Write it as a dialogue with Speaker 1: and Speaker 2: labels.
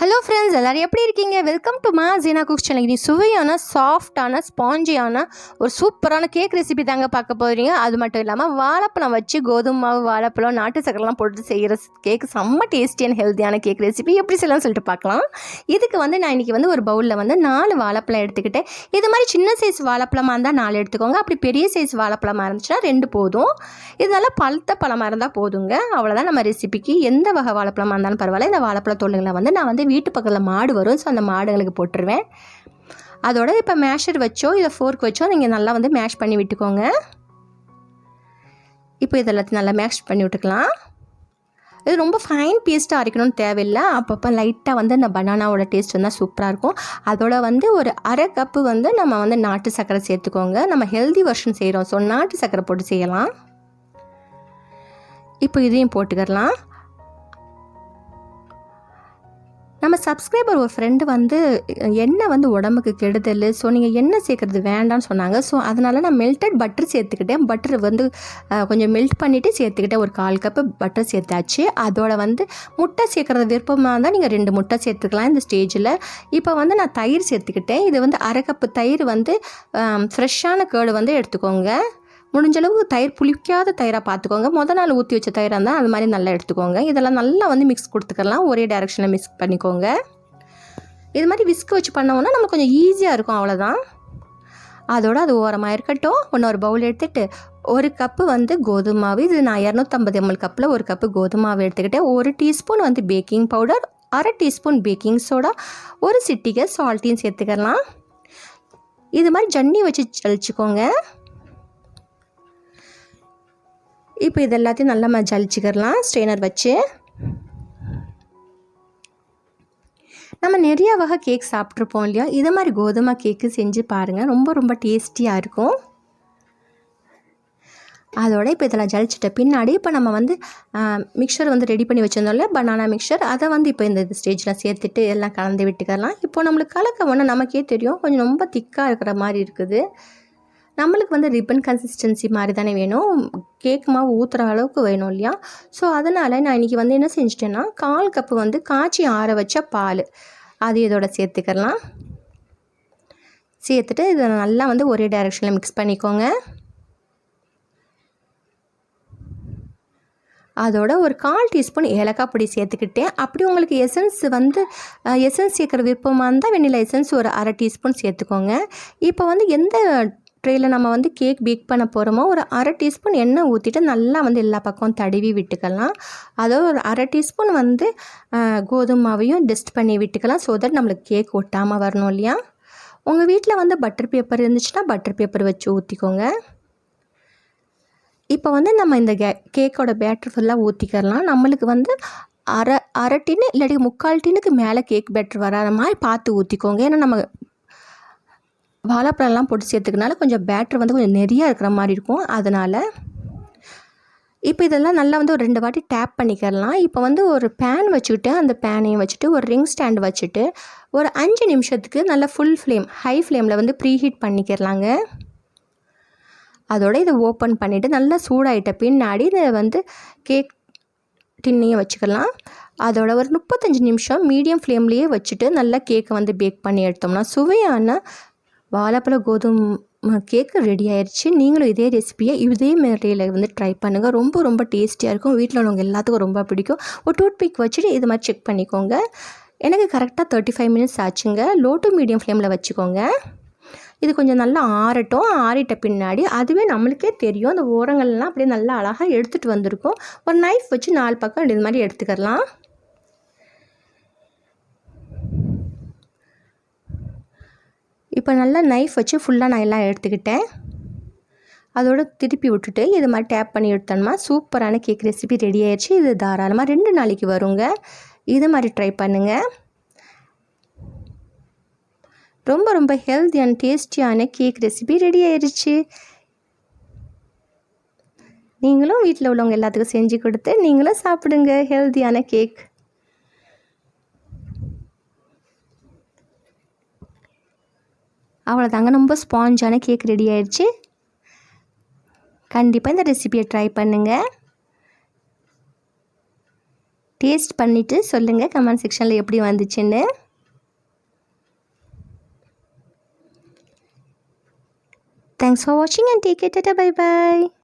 Speaker 1: Hello friends எல்லோரும் எப்படி இருக்கீங்க? வெல்கம் டு மா ஜீனா குக்ஸ் சேனல் இது சுவையான சாஃப்டான ஸ்பாஞ்சியான ஒரு சூப்பரான கேக் ரெசிபி தாங்க பார்க்க போகிறீங்க அது மட்டும் இல்லாமல் வாழைப்பழம் வச்சு கோதுமை மாவு வாழைப்பழம் நாட்டு சக்கரெலாம் போட்டு செய்கிற கேக் செம்ம டேஸ்டி அண்ட் ஹெல்த்தியான கேக் ரெசிபி எப்படி செய்யலாம்னு சொல்லிட்டு பார்க்கலாம். இதுக்கு வந்து நான் இன்றைக்கி வந்து ஒரு பவுலில் வந்து நாலு வாழைப்பழம் எடுத்துக்கிட்டேன். இது மாதிரி சின்ன சைஸ் வாழைப்பழமாக இருந்தால் நாலு எடுத்துக்கோங்க. அப்படி பெரிய சைஸ் வாழைப்பழமாக இருந்துச்சுன்னா ரெண்டு போதும். இது நல்லா பழுத்த பழமாக இருந்தால் போதுங்க. அவ்வளோதான் நம்ம ரெசிபிக்கு எந்த வகை வாழைப்பழமாக இருந்தாலும் பரவாயில்ல. இந்த வாழைப்பழ தோளுங்களை வந்து நான் வந்து வீட்டு பக்கத்தில் மாடு வரும். ஸோ அந்த மாடுகளுக்கு போட்டுருவேன். அதோட இப்போ மேஷர் வச்சோ இல்லை ஃபோர்க் வச்சோ நீங்கள் நல்லா வந்து மேஷ் பண்ணி விட்டுக்கோங்க. இப்போ இதெல்லாத்தையும் நல்லா மேஷ் பண்ணி விட்டுக்கலாம். இது ரொம்ப ஃபைன் பேஸ்ட்டாக அரைக்கணும்னு தேவையில்லை. அப்பப்போ லைட்டாக வந்து அந்த பனானாவோட டேஸ்ட் வந்தால் சூப்பராக இருக்கும். அதோட வந்து ஒரு அரை கப்பு வந்து நம்ம வந்து நாட்டு சர்க்கரை சேர்த்துக்கோங்க. நம்ம ஹெல்தி வெர்ஷன் செய்கிறோம் ஸோ நாட்டு சர்க்கரை போட்டு செய்யலாம். இப்போ இதையும் போட்டுக்கலாம். நம்ம சப்ஸ்கிரைபர் ஒரு ஃப்ரெண்டு வந்து எண்ணெய் வந்து உடம்புக்கு கெடுதல் ஸோ நீங்கள் எண்ணெய் சேர்க்குறது வேண்டாம்னு சொன்னாங்க. ஸோ அதனால் நான் மெல்டட் பட்டர் சேர்த்துக்கிட்டேன். பட்டர் வந்து கொஞ்சம் மெல்ட் பண்ணிவிட்டு சேர்த்துக்கிட்டேன். ஒரு கால் கப்பு பட்டர் சேர்த்தாச்சு. அதோட வந்து முட்டை சேர்க்குறது விருப்பமாக இருந்தால் நீங்கள் ரெண்டு முட்டை சேர்த்துக்கலாம் இந்த ஸ்டேஜில் இப்போ வந்து நான் தயிர் சேர்த்துக்கிட்டேன். இது வந்து அரை கப்பு தயிர் வந்து ஃப்ரெஷ்ஷான கேடு வந்து எடுத்துக்கோங்க. முடிஞ்சளவு தயிர் புளிக்காத தயிராக பார்த்துக்கோங்க மொதல் நாள் ஊற்றி வச்ச தயிராக இருந்தால் அது மாதிரி நல்லா எடுத்துக்கோங்க. இதெல்லாம் நல்லா வந்து மிக்ஸ் கொடுத்துக்கலாம். ஒரே டைரெக்ஷனில் மிக்ஸ் பண்ணிக்கோங்க. இது மாதிரி விஸ்க் வச்சு பண்ணோம்னா நமக்கு கொஞ்சம் ஈஸியாக இருக்கும். அவ்வளோதான் அதோடு அது ஓரமாக இருக்கட்டும். இன்னொரு பவுல் எடுத்துகிட்டு ஒரு கப்பு வந்து கோதுமை மாவு இது நான் இரநூத்தம்பது எம்எல் கப்பில் ஒரு கப்பு கோதுமை மாவு எடுத்துக்கிட்டேன். ஒரு டீஸ்பூன் வந்து பேக்கிங் பவுடர் அரை டீஸ்பூன் பேக்கிங் சோடா ஒரு சிட்டிகை சால்ட்டையும் சேர்த்துக்கலாம். இது மாதிரி ஜன்னி வச்சு ஜலிச்சுக்கோங்க இப்போ இது எல்லாத்தையும் நல்லா நம்ம ஜலிச்சுக்கிறலாம் ஸ்ட்ரெயினர் வச்சு. நம்ம நிறைய வகை கேக் சாப்பிட்ருப்போம் இல்லையா? இது மாதிரி கோதுமை கேக்கு செஞ்சு பாருங்கள் ரொம்ப ரொம்ப டேஸ்டியாக இருக்கும். அதோட இப்போ இதெல்லாம் ஜலிச்சிட்ட பின்னாடி இப்போ நம்ம வந்து மிக்சர் வந்து ரெடி பண்ணி வச்சுருந்தோம்ல பனானா மிக்சர் அதை வந்து இப்போ இந்த ஸ்டேஜில் சேர்த்துட்டு எல்லாம் கலந்து விட்டுக்கலாம். இப்போ நம்மளுக்கு கலக்க ஒன்று நமக்கே தெரியும். கொஞ்சம் ரொம்ப திக்காக இருக்கிற மாதிரி இருக்குது. நம்மளுக்கு வந்து ரிப்பன் கன்சிஸ்டன்சி மாதிரி தானே வேணும். கேக் மாவு ஊற்றுற அளவுக்கு வேணும் இல்லையா? ஸோ அதனால் நான் இன்றைக்கி வந்து என்ன செஞ்சிட்டேன்னா கால் கப்பு வந்து காய்ச்சி ஆற வச்ச பால். அது இதோட சேர்த்துக்கலாம். சேர்த்துட்டு இதை நல்லா வந்து ஒரே டைரெக்ஷனில் மிக்ஸ் பண்ணிக்கோங்க. அதோட ஒரு கால் டீஸ்பூன் ஏலக்காய் பொடி சேர்த்துக்கிட்டேன். அப்படி உங்களுக்கு எசன்ஸ் வந்து எசன்ஸ் சேர்க்குற விருப்பமாக இருந்தால் வெண்ணிலா எசன்ஸ் ஒரு அரை டீஸ்பூன் சேர்த்துக்கோங்க. இப்போ வந்து எந்த ட்ரேயில் நம்ம வந்து கேக் பேக் பண்ண போகிறோமோ ஒரு அரை டீஸ்பூன் எண்ணெய் ஊற்றிட்டு நல்லா வந்து எல்லா பக்கம் தடவி விட்டுக்கலாம். அதோ ஒரு அரை டீஸ்பூன் வந்து கோதுமாவையும் கோதுமை மாவையும் டஸ்ட் பண்ணி விட்டுக்கலாம் ஸோ தட் நம்மளுக்கு கேக் ஒட்டாமல் வரணும் இல்லையா? உங்கள் வீட்டில் வந்து பட்டர் பேப்பர் இருந்துச்சுன்னா பட்டர் பேப்பர் வச்சு ஊற்றிக்கோங்க இப்போ வந்து நம்ம இந்த கே கேக்கோட பேட்டர் ஃபுல்லாக ஊற்றிக்கிறலாம் நம்மளுக்கு வந்து அரை அரை டின்னு இல்லாட்டி முக்கால் டின்னுக்கு மேலே கேக் பேட்டர் வராத மாதிரி பார்த்து ஊற்றிக்கோங்க ஏன்னா நம்ம வாழைப்பழம்லாம் போட்டு சேர்த்துக்கனால கொஞ்சம் பேட்டர் வந்து கொஞ்சம் நிறையா இருக்கிற மாதிரி இருக்கும். அதனால் இப்போ இதெல்லாம் நல்லா வந்து ஒரு ரெண்டு வாட்டி டேப் பண்ணிக்கிறலாம் இப்போ வந்து ஒரு பேன் வச்சுக்கிட்டு அந்த பேனையும் வச்சுட்டு ஒரு ரிங் ஸ்டாண்ட் வச்சுட்டு ஒரு அஞ்சு நிமிஷத்துக்கு நல்லா ஃபுல் ஃப்ளேம் ஹை ஃப்ளேமில் வந்து ப்ரீ ஹீட் பண்ணிக்கிறலாங்க அதோட இதை ஓப்பன் பண்ணிவிட்டு நல்லா சூடாகிட்ட பின்னாடி இதை வந்து கேக் டின்னையும் வச்சுக்கலாம். அதோட ஒரு முப்பத்தஞ்சு நிமிஷம் மீடியம் ஃப்ளேம்லேயே வச்சுட்டு நல்லா கேக்கை வந்து பேக் பண்ணி எடுத்தோம்னா சுவையான வாழைப்பழ கோதுமை கேக்கு ரெடி ஆயிடுச்சு நீங்களும் இதே ரெசிபியை இதே முறையில் வந்து ட்ரை பண்ணுங்கள் ரொம்ப ரொம்ப டேஸ்டியாக இருக்கும். வீட்டில் உள்ளவங்க எல்லாத்துக்கும் ரொம்ப பிடிக்கும். ஒரு டூத் பிக் வச்சுட்டு இது மாதிரி செக் பண்ணிக்கோங்க. எனக்கு கரெக்டாக தேர்ட்டி ஃபைவ் மினிட்ஸ் ஆச்சுங்க. லோ டு மீடியம் ஃப்ளேமில் வச்சுக்கோங்க. இது கொஞ்சம் நல்லா ஆறட்டும். ஆறிட்ட பின்னாடி அதுவே நம்மளுக்கே தெரியும். அந்த ஓரங்கள்லாம் அப்படியே நல்லா அழகாக எடுத்துகிட்டு வந்திருக்கும். ஒரு நைஃப் வச்சு நாலு பக்கம் இது மாதிரி எடுத்துக்கலாம் இப்போ நல்லா நைஃப் வச்சு ஃபுல்லாக நான் எல்லாம் எடுத்துக்கிட்டேன். அதோட திருப்பி விட்டுட்டு இது மாதிரி டேப் பண்ணி எடுத்தோம்னா சூப்பரான கேக் ரெசிபி ரெடி ஆயிடுச்சு இது தாராளமாக ரெண்டு நாளைக்கு வருங்க. இது மாதிரி ட்ரை பண்ணுங்கள் ரொம்ப ரொம்ப ஹெல்த்தி அண்ட் டேஸ்டியான கேக் ரெசிபி ரெடி ஆயிடுச்சு நீங்களும் வீட்டில் உள்ளவங்க எல்லாத்துக்கும் செஞ்சு கொடுத்து நீங்களும் சாப்பிடுங்க. ஹெல்த்தியான கேக் அவ்வளோதாங்க ரொம்ப ஸ்பாஞ்சான கேக் ரெடி ஆயிடுச்சு. கண்டிப்பாக இந்த ரெசிபியை ட்ரை பண்ணுங்கள் டேஸ்ட் பண்ணிவிட்டு சொல்லுங்கள் கமெண்ட் செக்ஷனில் எப்படி வந்துச்சுன்னு. தேங்க்ஸ் ஃபார் வாட்சிங் and take care bye bye